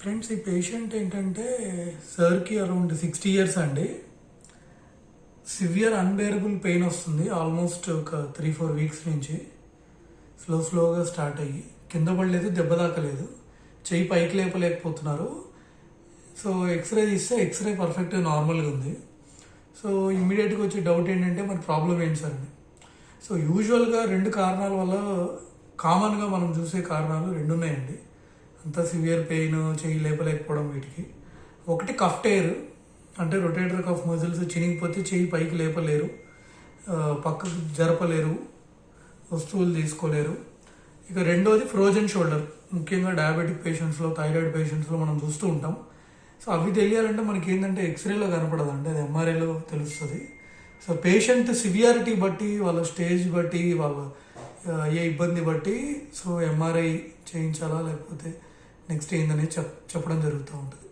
Friends ఈ patient ఏంటంటే సార్కి అరౌండ్ సిక్స్టీ ఇయర్స్ అండి. సివియర్ అన్బేరబుల్ పెయిన్ వస్తుంది ఆల్మోస్ట్ ఒక త్రీ ఫోర్ వీక్స్ నుంచి. స్లో స్లోగా స్టార్ట్ అయ్యి కింద పడలేదు దెబ్బ తాకలేదు. చెయ్యి పైకి లేపలేకపోతున్నారు. సో ఎక్స్రే తీస్తే ఎక్స్రే పర్ఫెక్ట్ నార్మల్గా ఉంది. సో ఇమ్మీడియట్గా వచ్చే డౌట్ ఏంటంటే మరి ప్రాబ్లం ఏంటి సార్ సో యూజువల్గా రెండు కారణాల వల్ల కామన్గా మనం చూసే కారణాలు రెండు ఉన్నాయండి అంత సివియర్ పెయిన్ చెయ్యి లేపలేకపోవడం వీటికి. ఒకటి కఫ్ టైర్ అంటే రొటేటర్ కఫ్ మజిల్స్ చినిగిపోతే చెయ్యి పైకి లేపలేరు పక్కకు జరపలేరు వస్తువులు తీసుకోలేరు. ఇక రెండోది ఫ్రోజన్ షోల్డర్ ముఖ్యంగా డయాబెటిక్ పేషెంట్స్లో థైరాయిడ్ పేషెంట్స్లో మనం చూస్తూ ఉంటాం. సో అవి తెలియాలంటే మనకి ఏంటంటే ఎక్స్రేలో అంటే అది ఎంఆర్ఐలో తెలుస్తుంది. సో పేషెంట్ సివియారిటీ బట్టి వాళ్ళ స్టేజ్ బట్టి వాళ్ళ అయ్యే ఏ ఇబ్బంది బట్టి సో ఎంఆర్ఐ చేయించాలా లేకపోతే నెక్స్ట్ ఏందనేది చెప్ చెప్పడం జరుగుతూ ఉంటుంది.